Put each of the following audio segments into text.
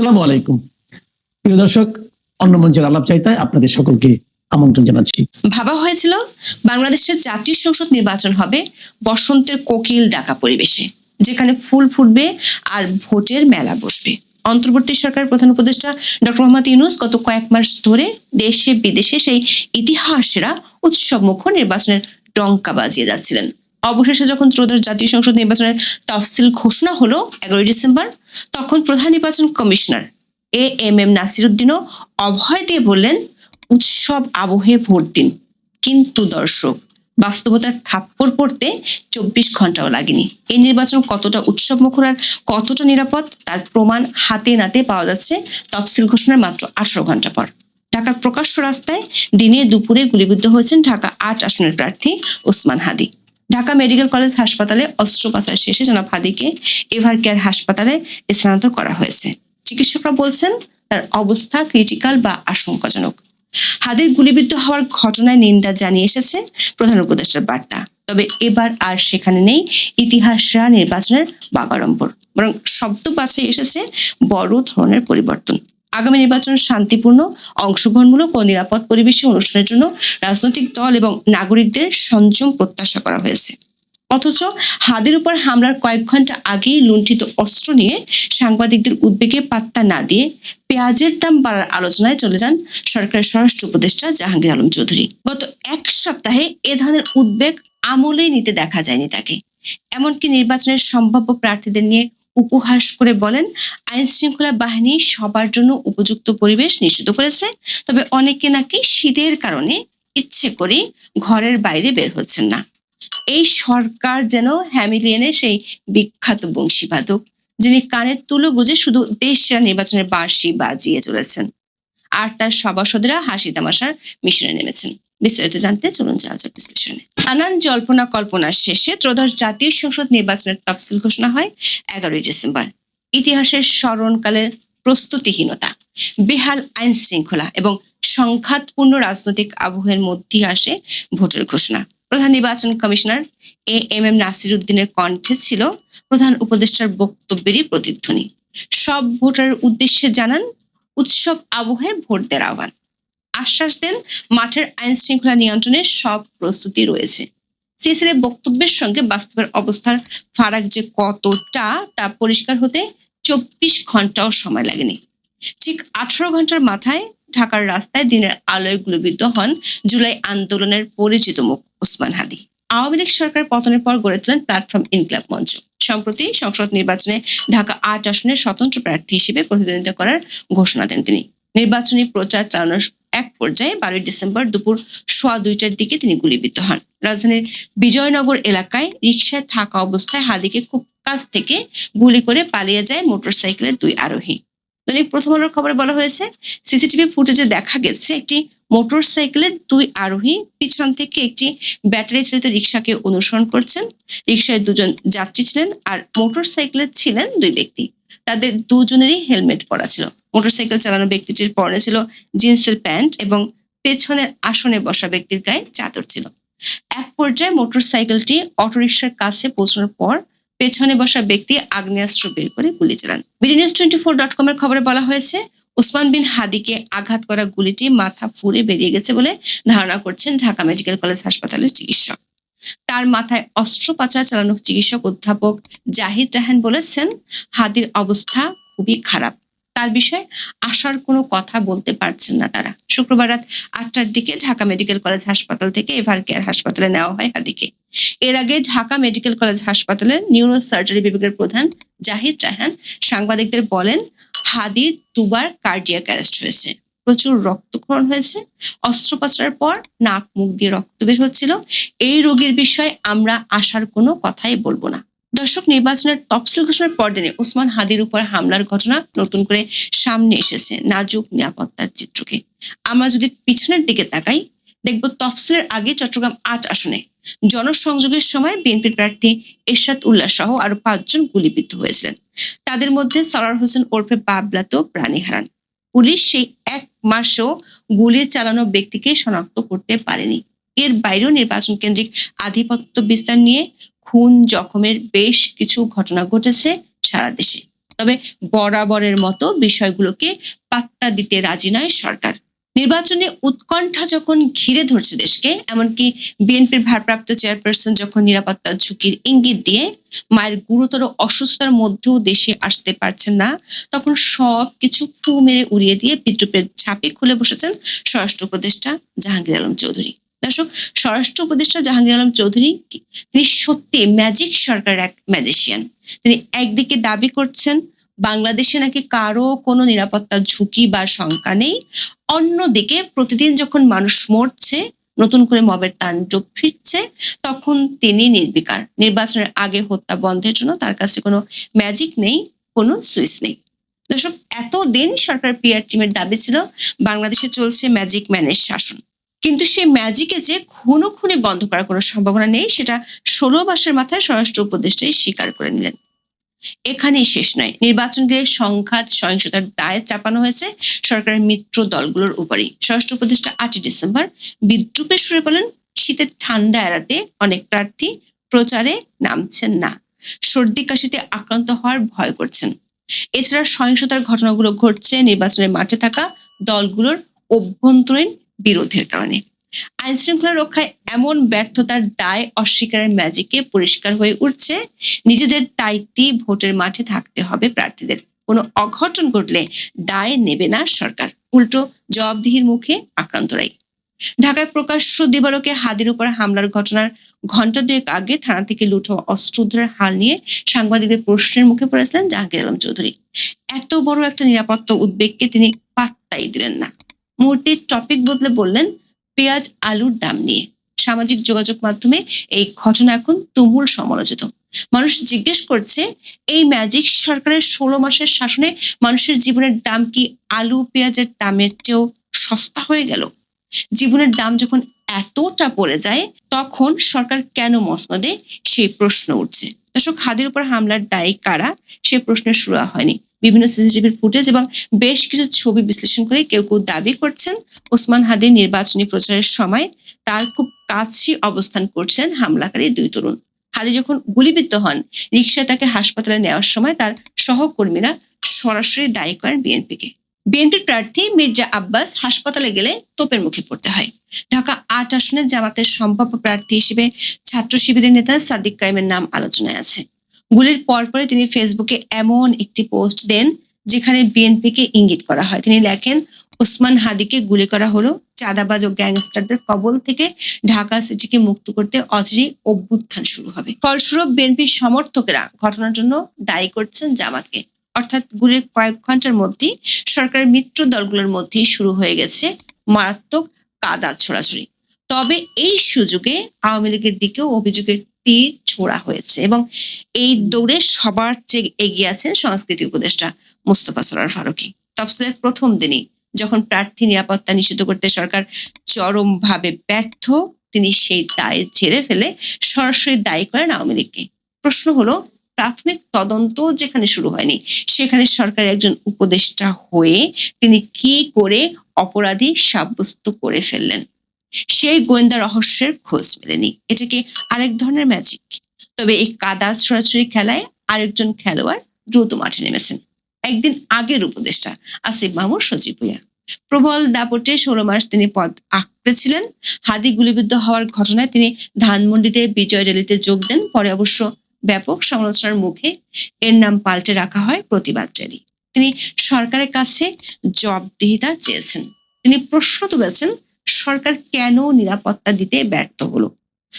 আসসালামু আলাইকুম। প্রিয় দর্শক, অন্য মঞ্চের আলাপ চাইতায় আপনাদের সকলকে আমন্ত্রণ জানাচ্ছি। ভাবা হয়েছিল, বাংলাদেশের জাতীয় সংসদ নির্বাচন হবে বসন্তের কোকিল ডাকা পরিবেশে, যেখানে ফুল ফুটবে আর ভোটের মেলা বসবে। অন্তর্বর্তী সরকারের প্রধান উপদেষ্টা ডক্টর মোহাম্মদ ইউনুস গত কয়েক মাস ধরে দেশে বিদেশে সেই ইতিহাসেরা উৎসব মুখ নির্বাচনের ডঙ্কা বাজিয়ে যাচ্ছিলেন। অবশেষে যখন ত্রয়োদশ জাতীয় সংসদ নির্বাচনের তফসিল ঘোষণা হলো এগারোই ডিসেম্বর, তখন প্রধান নির্বাচন কমিশনার এ এম এম নাসিরুদ্দিনও অভয় দিয়ে বললেন, উৎসব আবহে ভোট দিন। কিন্তু দর্শক, বাস্তবতার থাপ্পড় পড়তে চব্বিশ ঘন্টাও লাগেনি। এই নির্বাচন কতটা উৎসব মুখর আর কতটা নিরাপদ, তার প্রমাণ হাতে নাতে পাওয়া যাচ্ছে তফসিল ঘোষণার মাত্র আঠারো ঘণ্টা পর। ঢাকার প্রকাশ্য রাস্তায় দিনে দুপুরে গুলিবিদ্ধ হয়েছেন ঢাকা আট আসনের প্রার্থী ওসমান হাদি। ঢাকা মেডিকেল কলেজ হাসপাতালে অস্ত্রোপচার শেষে জনাব হাদিকে এভার কেয়ার হাসপাতালে স্থানান্তর করা হয়েছে। চিকিৎসকরা বলছেন, তার অবস্থা ক্রিটিক্যাল বা আশঙ্কাজনক। হাদির গুলিবিদ্ধ হওয়ার ঘটনায় নিন্দা জানিয়ে এসেছে প্রধান উপদেষ্টার বার্তা। তবে এবার আর সেখানে নেই ইতিহাসরা নির্বাচনের বাগাড়ম্বর। বরং শব্দ বাছাই এসেছে বড় ধরনের পরিবর্তন। আগামী নির্বাচন শান্তিপূর্ণ, অংশগ্রহণমূলক ও নিরাপদ পরিবেশে অনুষ্ঠানের জন্য রাজনৈতিক দল এবং নাগরিকদের সংযম প্রত্যাশা করা হয়েছে। অথচ হাদের উপর হামলার কয়েক ঘণ্টা আগেই লুণ্ঠিত অস্ত্র নিয়ে সাংবাদিকদের উদ্বেগে পাত্তা না দিয়ে পেঁয়াজের দাম বাড়ার আলোচনায় চলে যান সরকারের স্বরাষ্ট্র উপদেষ্টা জাহাঙ্গীর আলম চৌধুরী। গত এক সপ্তাহে এ ধরনের উদ্বেগ আমলেই নিতে দেখা যায়নি তাকে। এমনকি নির্বাচনের সম্ভাব্য প্রার্থীদের নিয়ে উপহাস করে বলেন, আইন শৃঙ্খলা বাহিনী সবার জন্য উপযুক্ত পরিবেশ নিশ্চিত করেছে। তবে অনেকে নাকি শীতের কারণে ইচ্ছে করে ঘরের বাইরে বের হচ্ছেন না। এই সরকার যেন হ্যামিলিয়নের সেই বিখ্যাত বংশীবাদক, যিনি কানের তুলো গুজে শুধু দেশ সেরা নির্বাচনের বাঁশি বাজিয়ে চলেছেন, আর তার সভাসদেরা হাসি তামাশার মিশনে নেমেছেন। বিস্তারিত জানতে চলুন যাওয়া বিশ্লেষণে। নানান জল্পনা কল্পনা শেষে ত্রয়োদশ জাতীয় সংসদ নির্বাচনের তফসিল ঘোষণা হয় এগারোই ডিসেম্বর। ইতিহাসের স্মরণকালের প্রস্তুতিহীনতা, বেহাল আইন শৃঙ্খলা এবং সংঘাতপূর্ণ রাজনৈতিক আবহের মধ্যে আসে ভোটের ঘোষণা। প্রধান নির্বাচন commissioner A M M Nasir উদ্দিনের কণ্ঠে ছিল প্রধান উপদেষ্টার বক্তব্যেরই প্রতিধ্বনি। সব ভোটারের উদ্দেশ্যে জানান, উৎসব আবহে ভোট দেওয়ার আহ্বান। আশ্বাস দেন, মাঠের আইন শৃঙ্খলা নিয়ন্ত্রণের সব প্রস্তুতি রয়েছে। সিসির বক্তব্যের সঙ্গে বাস্তবের অবস্থার ফারাক যে কতটা তা পরিষ্কার হতে চব্বিশ ঘন্টাও সময় লাগেনি। ঠিক আঠারো ঘণ্টার মাথায় ঢাকার রাস্তায় দিনের আলোয় গুলিবিদ্ধ হন জুলাই আন্দোলনের পরিচিত মুখ ওসমান হাদি। আওয়ামী লীগ সরকার পতনের পর গড়ে তোলেন প্ল্যাটফর্ম ইনকলাব মঞ্চ। সম্প্রতি সংসদ নির্বাচনে ঢাকা আট আসনের স্বতন্ত্র প্রার্থী হিসেবে প্রতিদ্বন্দ্বিতা করার ঘোষণা দেন তিনি। নির্বাচনী প্রচার চালানোর এক পর্যায়ে বারোই ডিসেম্বর দুপুর সোয়া দুইটার দিকে তিনি গুলিবিদ্ধ হন। রাজধানীর বিজয়নগর এলাকায় রিকশায় থাকা অবস্থায় হাদিকে খুব কাছ থেকে গুলি করে পালিয়ে যায় মোটরসাইকেলের দুই আরোহী। দৈনিক প্রথম আলোর খবরে বলা হয়েছে, সিসিটিভি ফুটেজে দেখা গেছে, একটি মোটর সাইকেলের দুই আরোহী পিছন থেকে একটি ব্যাটারি চালিত রিক্সাকে অনুসরণ করছেন। রিক্সায় দুজন যাত্রী ছিলেন আর মোটর সাইকেলে ছিলেন দুই ব্যক্তি। তাদের দুজনেরই হেলমেট পরা ছিল। মোটরসাইকেল চালানো ব্যক্তিটির পরনে ছিল জিন্সের প্যান্ট এবং পেছনের আসনে বসা ব্যক্তির গায়ে চাদর ছিল। এক পর্যায়ে মোটরসাইকেলটি অটোরিকশার কাছে পৌঁছানোর পর পেছনে বসা ব্যক্তি আগ্নেয়াস্ত্র বের করে গুলি চালান। BD news twenty four dot com এর খবরে বলা হয়েছে, ওসমান বিন হাদিকে আঘাত করা গুলিটি মাথা ফুরে বেরিয়ে গেছে বলে ধারণা করছেন ঢাকা মেডিকেল কলেজ হাসপাতালের চিকিৎসক। তার মাথায় অস্ত্রোপচার চালানো চিকিৎসক অধ্যাপক জাহিদ রাহান বলেছেন, হাদির অবস্থা খুবই খারাপ। তার বিষয়ে আসার কোনো কথা বলতে পারছেন না তারা। শুক্রবার রাত আটটার দিকে ঢাকা মেডিকেল কলেজ হাসপাতাল থেকে এভার কেয়ার হাসপাতালে নেওয়া হয় হাদিকে। এর আগে ঢাকা মেডিকেল কলেজ হাসপাতালের নিউরো সার্জারি বিভাগের প্রধান জাহিদ রাহান সাংবাদিকদের বলেন হাদির দুবার কার্ডিয়াক অ্যারেস্ট হয়েছে। প্রচুর রক্তক্ষরণ হয়েছে। অস্ত্রোপচারের পর নাক, মুখ দিয়ে রক্ত বের হচ্ছিল। এই রোগীর বিষয়ে আমরা আসার কোনো কথাই বলব না। দর্শক নির্বাচনের তফসিল ঘোষণার পরদিনে ওসমান হাদির উপর হামলার ঘটনা নতুন করে সামনে এসেছে নাজুক নিরাপত্তার চিত্রকে। আমরা যদি পিছনের দিকে তাকাই, দেখব তফসিলের আগে চট্টগ্রাম আট আসনে জনসংযোগের সময় বিএনপির প্রার্থী এরশাদ উল্লাহ সহ আরও পাঁচজন গুলিবিদ্ধ হয়েছিলেন। তাদের মধ্যে সরার হোসেন ওরফে বাবলা তো প্রাণী হারান। পুলিশ সেই এক মাসও গুলি চালানো ব্যক্তিকে শনাক্ত করতে পারেনি। এর বাইরেও নির্বাচন কেন্দ্রিক আধিপত্য বিস্তার নিয়ে খুন জখমের বেশ কিছু ঘটনা ঘটেছে সারা দেশে। তবে বরাবরের মতো বিষয়গুলোকে পাত্তা দিতে রাজি নয় সরকার। নির্বাচনে উৎকণ্ঠা যখন ঘিরে ধরছে দেশকে, এমনকি বিএনপির ভারপ্রাপ্ত চেয়ারপারসন যখন নিরাপত্তার ঝুঁকির ইঙ্গিত দিয়ে মায়ের গুরুতর অসুস্থতার মধ্যেও দেশে আসতে পারছেন না, তখন সব কিছু ফু মেরে উড়িয়ে দিয়ে বিদ্রুপের ঝাঁপে খুলে বসেছেন স্বরাষ্ট্র উপদেষ্টা জাহাঙ্গীর আলম চৌধুরী। দর্শক স্বরাষ্ট্র উপদেষ্টা জাহাঙ্গীর আলম চৌধুরী তিনি সত্যি ম্যাজিক সরকারের এক ম্যাজিশিয়ান। তিনি একদিকে দাবি করছেন বাংলাদেশে নাকি কারও কোনো নিরাপত্তা ঝুঁকি বা শঙ্কা নেই। অন্যদিকে প্রতিদিন যখন মানুষ মরছে, নতুন করে মবের তাণ্ডব ফিরছে, তখন তিনি নির্বিকার। নির্বাচনের আগে হত্যা বন্ধের জন্য তার কাছে কোনো ম্যাজিক নেই, কোনো সুইচ নেই। দর্শক, এতদিন সরকার পিআর টিমের দাবি ছিল, বাংলাদেশে চলছে ম্যাজিক ম্যানের শাসন। কিন্তু সেই ম্যাজিকে যে খুনো খুনে বন্ধ করার কোনো সম্ভাবনা নেই, সেটা ষোলো মাসের মাথায় স্বরাষ্ট্র উপদেষ্টাই স্বীকার করে নিলেন। এখানেই শেষ নয়। নির্বাচন ঘিরে সংঘাত, সহিংসতার দায় চাপানো হয়েছে সরকারের মিত্র দলগুলোর উপরই। স্বরাষ্ট্র উপদেষ্টা আটই ডিসেম্বর বিদ্রুপের সুরে বলেন, শীতের ঠান্ডা এড়াতে অনেক প্রার্থী প্রচারে নামছেন না। সর্দি কাশিতে আক্রান্ত হওয়ার ভয় করছেন। এছাড়া সহিংসতার ঘটনাগুলো ঘটছে নির্বাচনের মাঠে থাকা দলগুলোর অভ্যন্তরীণ বিরোধের কারণে। আইন শৃঙ্খলা রক্ষায় এমন ব্যর্থতার দায় অস্বীকারের ম্যাজিকে পরিষ্কার হয়ে উঠছে। নিজেদের দায়িত্বে ভোটের মাঠে থাকতে হবে প্রার্থীদের। কোনো অঘটন ঘটলে দায় নেবে না সরকার। উল্টো জবাবদিহির মুখে আক্রান্তরাই ঢাকায় প্রকাশ্য দিবালোকে হাদির উপর হামলার ঘটনার ঘণ্টা দুয়েক আগে থানা থেকে লুট হওয়া অস্ত্র হাল নিয়ে সাংবাদিকদের প্রশ্নের মুখে পড়েছিলেন জাহাঙ্গীর আলম চৌধুরী। এত বড় একটা নিরাপত্তা উদ্বেগকে তিনি পাত্তাই দিলেন না। মুহূর্তে টপিক বদলে বললেন পেঁয়াজ, আলুর দাম নিয়ে। সামাজিক যোগাযোগ মাধ্যমে এই ঘটনা এখন তুমুল সমালোচিত। মানুষ জিজ্ঞেস করছে, এই ম্যাজিক সরকারের ষোলো মাসের শাসনে মানুষের জীবনের দাম কি আলু, পেঁয়াজের দামের চেয়েও সস্তা হয়ে গেল? জীবনের দাম যখন এতটা পড়ে যায়, তখন সরকার কেন মসনদে সেই প্রশ্ন উঠছে? দর্শক, হাদের উপর হামলার দায়ী কারা? সে প্রশ্নের শুরু হয়নি। বিভিন্ন সিসিটিভির ফুটেজ এবং বেশ কিছু ছবি বিশ্লেষণ করে কেউ কেউ দাবি করছেন ওসমান হাদি নির্বাচনী প্রচারের সময় তার খুব কাছে অবস্থান করছেন হামলাকারী দুই তরুণ। হাদি যখন গুলিবিদ্ধ হন রিক্সায় তাকে হাসপাতালে নেওয়ার সময় তার সহকর্মীরা সরাসরি দায়ী করেন বিএনপিকে। বিএনপির প্রার্থী মির্জা আব্বাস হাসপাতালে গেলে তোপের মুখে পড়তে হয়। ঢাকা আট আসনে জামাতের সম্ভাব্য প্রার্থী হিসেবে ছাত্র শিবিরের নেতা সাদিক কায়েমের নাম আলোচনায় আছে। গুলির পরপরে তিনি ফেসবুকে এমন একটি পোস্ট দেন যেখানে বিএনপিকে ইঙ্গিত করা হয়। তিনি লেখেন, ওসমান হাদিকে গুলি করা হলো, চাঁদাবাজ ও গ্যাংস্টারদের কবল থেকে ঢাকা সিটিকে মুক্ত করতে অচিরেই অভ্যুত্থান শুরু হবে। ফলস্বরূপ বিএনপির সমর্থকেরা ঘটনার জন্য দায়ী করছেন জামাতকে। অর্থাৎ গুলির কয়েক ঘণ্টার মধ্যেই সরকারের মিত্র দলগুলোর মধ্যেই শুরু হয়ে গেছে মারাত্মক কাদা ছোড়াছুড়ি। তবে এই সুযোগে আওয়ামী লীগের দিকেও অভিযোগের তীর ছোড়া হয়েছে এবং এই দৌড়ে সবার চেয়ে এগিয়ে আছেন সংস্কৃতি উপদেষ্টা মুস্তফা সরার ফারুকি। তফসিলের প্রথম দিনই যখন প্রার্থী নিরাপত্তা নিশ্চিত করতে সরকার চরমভাবে ব্যর্থ, তিনি সেই দায় ঝেড়ে ফেলে সরাসরি দায়ী করেন আওয়ামী লীগকে। প্রশ্ন হলো, প্রাথমিক তদন্ত যেখানে শুরু হয়নি, সেখানে সরকারের একজন উপদেষ্টা হয়ে তিনি কি করে অপরাধী সাব্যস্ত করে ফেললেন? সেই গোয়েন্দা রহস্যের খোঁজ মেলেনি। এটাকে আরেক ধরনের ম্যাজিক তবে এই কাদা ছোড়াছুড়ি খেলায় আরেকজন খেলোয়াড় দ্রুত মাঠে নেমেছেন। একদিন আগের উপদেষ্টা আসিফ মামুর সজীব ভুইয়া। প্রবল দাপটে ষোলো মার্চ তিনি পদ আঁকড়েছিলেন হাদি গুলিবিদ্ধ হওয়ার ঘটনায় তিনি ধানমন্ডিতে বিজয় র্যালিতে যোগ দেন। পরে অবশ্য ব্যাপক সমালোচনার মুখে এর নাম পাল্টে রাখা হয় প্রতিবাদ র্যালি। তিনি সরকারের কাছে জবাবদিহিতা চেয়েছেন। তিনি প্রশ্ন তুলেছেন সরকার কেন নিরাপত্তা দিতে ব্যর্থ হলো?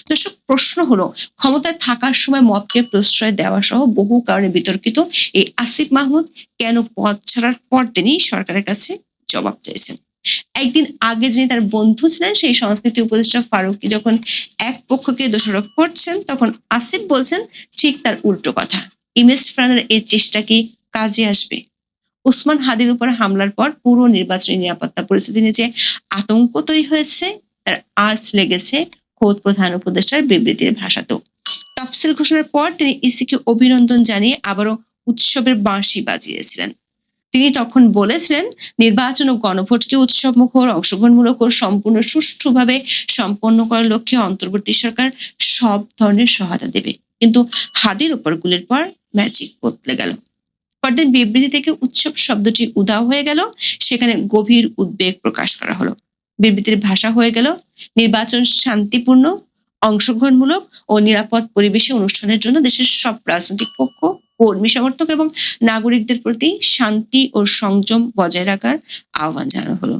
দর্শক, প্রশ্ন হলো, ক্ষমতায় থাকার সময় মতকে প্রশ্রয় দেওয়া সহ বহু কারণে বিতর্কিত এই আসিফ মাহমুদ কেন পদ ছাড়ার পর তিনি সরকারের কাছে জবাব চাইছেন একদিন আগে যিনি তার বন্ধু ছিলেন, সেই সংস্কৃতি উপদেষ্টা ফারুকি যখন এক পক্ষকে দোষারোপ করছেন, তখন আসিফ বলছেন, ঠিক তার উল্টো কথা। ইমেজ ফ্রানের এই চেষ্টা কি কাজে আসবে? ওসমান হাদির উপর হামলার পর পুরো নির্বাচনী নিরাপত্তা পরিস্থিতি নিয়ে যে আতঙ্ক তৈরি হয়েছে, তার আজ লেগেছে খোদ প্রধান উপদেষ্টার বিবৃতির ভাষাতেও। তফসিল ঘোষণার পর তিনি ইসিকে অভিনন্দন জানিয়ে আবারও উৎসবের বাঁশি বাজিয়েছিলেন। তিনি তখন বলেছিলেন, নির্বাচন ও গণভোটকে উৎসব মুখর অংশগ্রহণমূলক ও সম্পূর্ণ সুষ্ঠুভাবে সম্পন্ন করার লক্ষ্যে অন্তর্বর্তী সরকার সব ধরনের সহায়তা দেবে। কিন্তু হাদির উপর গুলির পর ম্যাজিক বদলে গেল। পরদিন বিবৃতি থেকে উৎসব শব্দটি উধাও হয়ে গেল। সেখানে গভীর উদ্বেগ প্রকাশ করা হলো। বিবৃতির ভাষা হয়ে গেল, নির্বাচন শান্তিপূর্ণ, অংশগ্রহণমূলক ও নিরাপদ পরিবেশে অনুষ্ঠানের জন্য দেশের সব রাজনৈতিক পক্ষ, কর্মী, সমর্থক এবং নাগরিকদের প্রতি শান্তি ও সংযম বজায় রাখার আহ্বান জানানো হলো।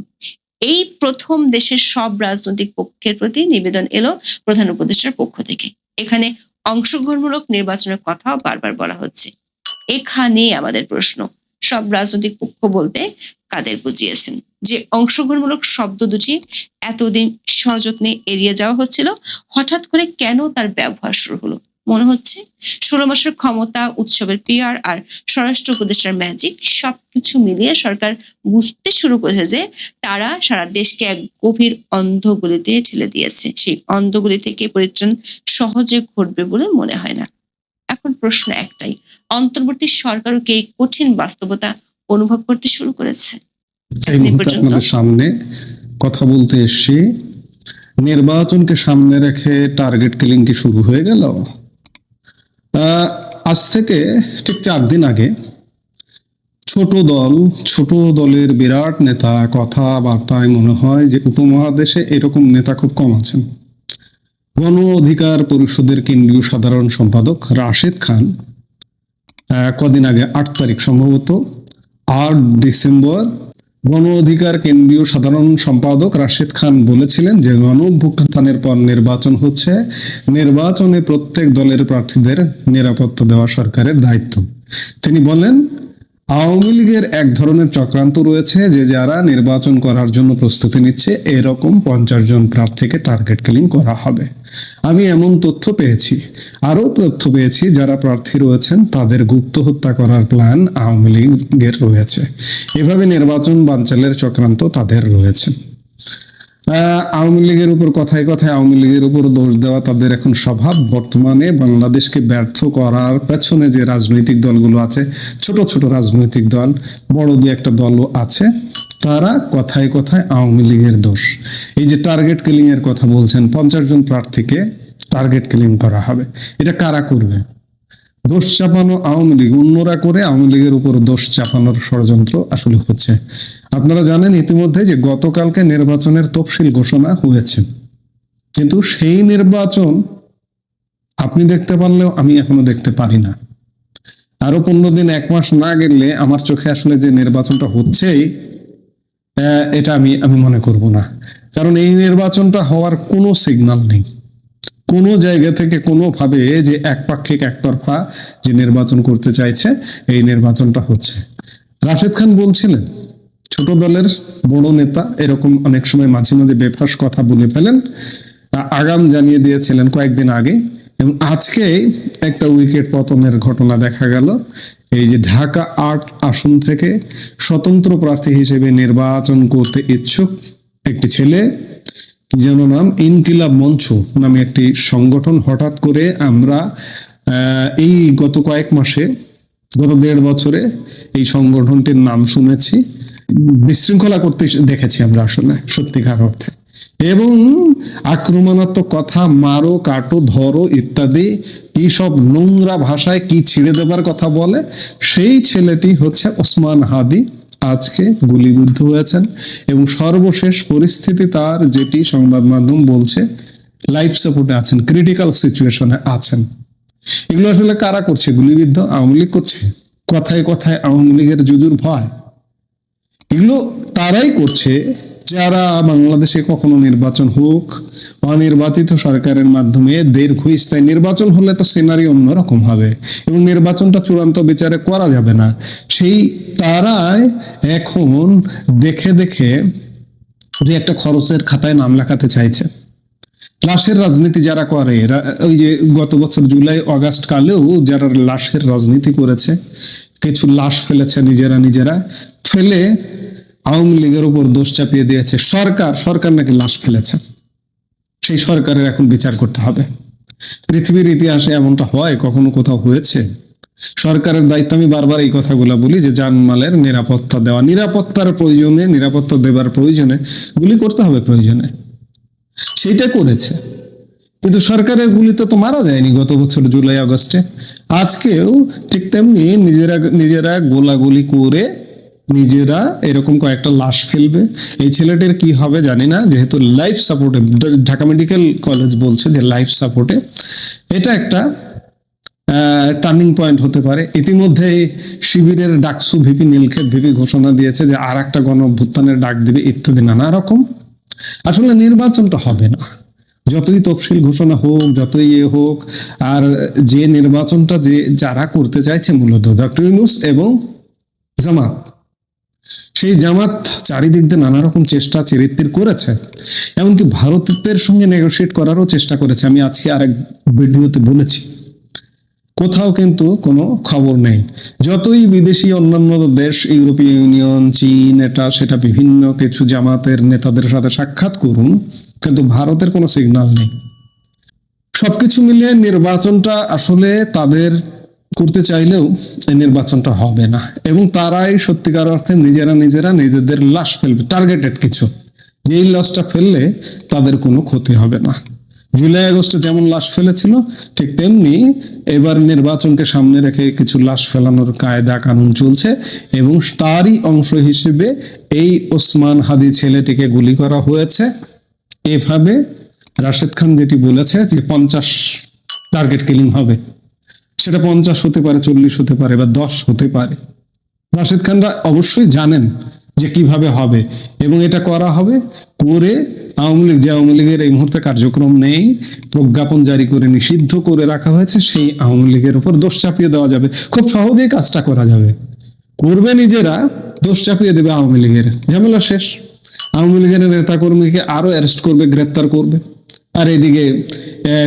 এই প্রথম দেশের সব রাজনৈতিক পক্ষের প্রতি নিবেদন এলো প্রধান উপদেষ্টার পক্ষ থেকে। এখানে অংশগ্রহণমূলক নির্বাচনের কথাও বারবার বলা হচ্ছে। এখানে আমাদের প্রশ্ন। সব রাজনৈতিক পক্ষ বলতে কাদের বুঝিয়েছেন? যে অংশগ্রহণমূলক শব্দ দুটি এতদিন সযত্নে এড়িয়ে যাওয়া হচ্ছিল, হঠাৎ করে কেন তার ব্যবহার শুরু হলো? মনে হচ্ছে ষোলো মাসের ক্ষমতা, উৎসবের পিয়ার আর স্বরাষ্ট্র উপদেষ্টার ম্যাজিক সবকিছু মিলিয়ে সরকার বুঝতে শুরু করেছে যে তারা সারা দেশকে এক গভীর অন্ধগুলিতে ঠেলে দিয়েছে। সেই অন্ধগুলি থেকে পরিত্রাণ সহজে ঘটবে বলে মনে হয় না। এখন প্রশ্ন একটাই অন্তর্বর্তী সরকারও কি এই কঠিন বাস্তবতা অনুভব করতে শুরু করেছে? আপনাদের সামনে কথা বলতে এসছি নির্বাচনকে সামনে রেখে টার্গেট কিলিং কি শুরু হয়ে গেল? আজ থেকে ঠিক চার দিন আগে ছোট দল ছোট দলের বিরাট নেতা কথাবার্তায় মনে হয় যে উপমহাদেশে এরকম নেতা খুব কম আছেন। গণ অধিকার পরিষদের কেন্দ্রীয় সাধারণ সম্পাদক রাশেদ খান কদিন আগে আট তারিখ সম্ভবত, আট ডিসেম্বর গণ অধিকার কেন্দ্রীয় সাধারণ সম্পাদক রাশেদ খান বলেছিলেন যে গণ পর নির্বাচন হচ্ছে। নির্বাচনে প্রত্যেক দলের প্রার্থীদের নিরাপত্তা দেওয়া সরকারের দায়িত্ব। তিনি বলেন, আওয়ামী লীগের এক ধরনের চক্রান্ত রয়েছে যে যারা নির্বাচন করার জন্য প্রস্তুতি নিচ্ছে, এরকম পঞ্চাশ জন প্রার্থীকে টার্গেট কিলিং করা হবে। আমি এমন তথ্য পেয়েছি, আরও তথ্য পেয়েছি যারা প্রার্থী রয়েছেন, তাদের গুপ্ত হত্যা করার প্ল্যান আওয়ামী লীগের রয়েছে। এভাবে নির্বাচন বানচালের চক্রান্ত তাদের রয়েছে। আওয়ামী লীগের উপর কথায় কথায় আওয়ামী লীগের উপর দোষ দেওয়া তাদের এখন স্বভাব। বর্তমানে বাংলাদেশকে ব্যর্থ করার পেছনে যে রাজনৈতিক দলগুলো আছে, ছোট ছোট রাজনৈতিক দল, বড় দু একটা দলও আছে তারা কথায় কথায় আওয়ামী লীগের দোষ। এই যে টার্গেট কিলিং এর কথা বলছেন, পঞ্চাশ জন প্রার্থীকে টার্গেট কিলিং করা হবে। এটা কারা করবে? দোষ চাপানো আওয়ামী লীগ। অন্যরা করে আওয়ামী লীগের উপর দোষ চাপানোর ষড়যন্ত্র আসলে হচ্ছে। আপনারা জানেন ইতিমধ্যে যে গতকালকে নির্বাচনের তফসিল ঘোষণা হয়েছে। কিন্তু সেই নির্বাচন আপনি দেখতে পারলেও আমি এখনও দেখতে পারি না। আরও পনেরো দিন, এক মাস না গেলে আমার চোখে আসলে যে নির্বাচনটা হচ্ছেই এটা আমি আমি মনে করব না। কারণ এই নির্বাচনটা হওয়ার কোনো সিগন্যাল নেই। কোনো জায়গা থেকে কোনোভাবে যে একপাক্ষিক একতরফা যে নির্বাচন করতে চাইছে, এই নির্বাচনটা হচ্ছে। রাশেদ খান বলছিলেন, ছোট দলের বড় নেতা এরকম অনেক সময় মাঝে মাঝে বেফাস কথা বলে ফেলেন। আগাম জানিয়ে দিয়েছিলেন কয়েকদিন আগে এবং আজকে একটা উইকেট পতনের ঘটনা দেখা গেল। এই যে ঢাকা আট আসন থেকে স্বতন্ত্র প্রার্থী হিসেবে নির্বাচন করতে ইচ্ছুক একটি ছেলে কি যেন নাম ইনকিলাব মঞ্চ নামে একটি সংগঠন হঠাৎ করে আমরা এই গত কয়েক মাসে, গত দেড় বছরে এই সংগঠনটির নাম শুনেছি। বিশৃঙ্খলা করতে দেখেছি আমরা আসলে সত্যিকার অর্থে। এবং আক্রমণাত্মক কথা, মারো, কাটো, ধরো ইত্যাদি, কি সব নোংরা ভাষায় কি ছিঁড়ে দেবার কথা বলে, সেই ছেলেটি হচ্ছে ওসমান হাদি, আজকে গুলিবিদ্ধ হয়েছেন। এবং সর্বশেষ পরিস্থিতি তার, যেটি সংবাদ মাধ্যম বলছে লাইফ সাপোর্টে আছেন ক্রিটিক্যাল সিচুয়েশনে আছেন। এগুলো আসলে কারা করছে? গুলিবিদ্ধ আওয়ামী লীগ করছে? কথায় কথায় আওয়ামী লীগের জুজুর ভয়। এগুলো তারাই করছে যারা বাংলাদেশে কখনো নির্বাচন হোক, অনির্বাচিত সরকারের মাধ্যমে দীর্ঘস্থায়ী নির্বাচন হলে তো সিনারি অন্যরকম হবে এবং নির্বাচনটা চূড়ান্ত বিচারে করা যাবে না। সেই তারাই এখন দেখে দেখে যে একটা খরচের খাতায় নাম লেখাতে চাইছে। লাশের রাজনীতি যারা করে ওই যে গত বছর জুলাই, অগাস্ট কালেও যারা লাশের রাজনীতি করেছে, কিছু লাশ ফেলেছে নিজেরা নিজেরা, ফেলে আওয়ামী লীগের উপর দোষ চাপিয়ে দিয়েছে সরকার। সরকার নাকি লাশ ফেলেছে। সেই সরকারের এখন বিচার করতে হবে। পৃথিবীর ইতিহাসে এমনটা হয়, কখনো কোথাও হয়েছে? সরকারের দায়িত্ব, আমি বারবার এই কথাগুলো বলি যে জানমালের নিরাপত্তা দেওয়া, নিরাপত্তার প্রয়োজনে, নিরাপত্তা দেবার প্রয়োজনে, গুলি করতে হবে প্রয়োজনে। সেইটা করেছে। কিন্তু সরকারের গুলিতে তো মারা যায়নি গত বছর জুলাই, আগস্টে। আজকেও ঠিক তেমনি নিজেরা নিজেরা গোলাগুলি করে নিজেরা এরকম কয়েকটা লাশ ফেলবে। এই ছেলেটির কি হবে জানি না, যেহেতু লাইফ সাপোর্টে ঢাকা মেডিকেল কলেজ বলছে যে লাইফ সাপোর্টে এটা একটা টার্নিং পয়েন্ট হতে পারে। ইতিমধ্যে শিবিরের ডাকসু ভিপি নীলক্ষেত ভিপি ঘোষণা দিয়েছে যে আর একটা গণ ডাক দেবে, ইত্যাদি, নানা রকম। আসলে নির্বাচনটা হবে না। যতই তফসিল ঘোষণা হোক, যতই ইয়ে হোক, আর যে নির্বাচনটা যে যারা করতে চাইছে মূলত ডক্টর ইউনুস এবং জামাত সেই জামাত চারিদিক দিয়ে নানা রকম চেষ্টা, চরিত্রের করেছে। এমনকি ভারতের সঙ্গে নেগোসিয়েট করারও চেষ্টা করেছে। আমি আজকে আরেক ভিডিওতে বলেছি। কোথাও কিন্তু কোনো খবর নেই। যতই বিদেশি অন্যান্য দেশ, ইউরোপীয় ইউনিয়ন, চীন, এটা, সেটা বিভিন্ন কিছু জামাতের নেতাদের সাথে সাক্ষাৎ করুন, কিন্তু ভারতের কোনো সিগন্যাল নেই। সবকিছু মিলিয়ে নির্বাচনটা আসলে তাদের করতে চাইলেও এই নির্বাচনটা হবে না। এবং তারাই সত্যিকার অর্থে নিজেরা নিজেরা নিজেদের লাশ ফেলবে টার্গেটেড কিছু। যেই লাশটা ফেললে তাদের কোনো ক্ষতি হবে না। জুলাই আগস্টে যেমন লাশ ফেলেছিল, ঠিক তেমনি এবার নির্বাচনকে সামনে রেখে কিছু লাশ ফেলানোর কায়দা কানুন চলছে এবং তারই অংশ হিসেবে এই ওসমান হাদি ছেলেটিকে গুলি করা হয়েছে। এভাবে রাশেদ খান যেটি বলেছে যে পঞ্চাশ টার্গেট কিলিং হবে। সেটা পঞ্চাশ হতে পারে, চল্লিশ হতে পারে বা দশ হতে পারে। রাশেদ খানরা অবশ্যই জানেন যে কীভাবে হবে এবং এটা করা হবে করে আওয়ামী লীগ, যে আওয়ামী লীগের এই মুহূর্তে কার্যক্রম নেই, প্রজ্ঞাপন জারি করে নিষিদ্ধ করে রাখা হয়েছে, সেই আওয়ামী লীগের উপর দোষ চাপিয়ে দেওয়া যাবে। খুব সহজেই কাজটা করা যাবে। করবে নিজেরা, দোষ চাপিয়ে দেবে আওয়ামী লীগের। ঝামেলা শেষ। আওয়ামী লীগের নেতা কর্মীকে আরও অ্যারেস্ট করবে, গ্রেপ্তার করবে। আর এদিকে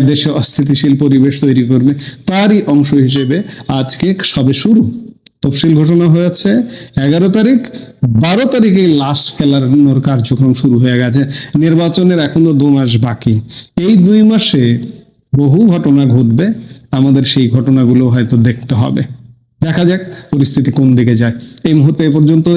দেশে অস্থিতিশীল পরিবেশ তৈরি করবে, তারই অংশ হিসেবে আজকে সবে শুরু। তফসিল ঘোষণা হয়েছে, এগারো তারিখ, বারো তারিখে লাশ ফেলানোর কার্যক্রম শুরু হয়ে গেছে। নির্বাচনের এখনও দু মাস বাকি। এই দুই মাসে বহু ঘটনা ঘটবে, আমাদের সেই ঘটনাগুলো হয়তো দেখতে হবে। দেখা যাক পরিস্থিতি কোন দিকে যায়। এই মুহূর্তে এ পর্যন্ত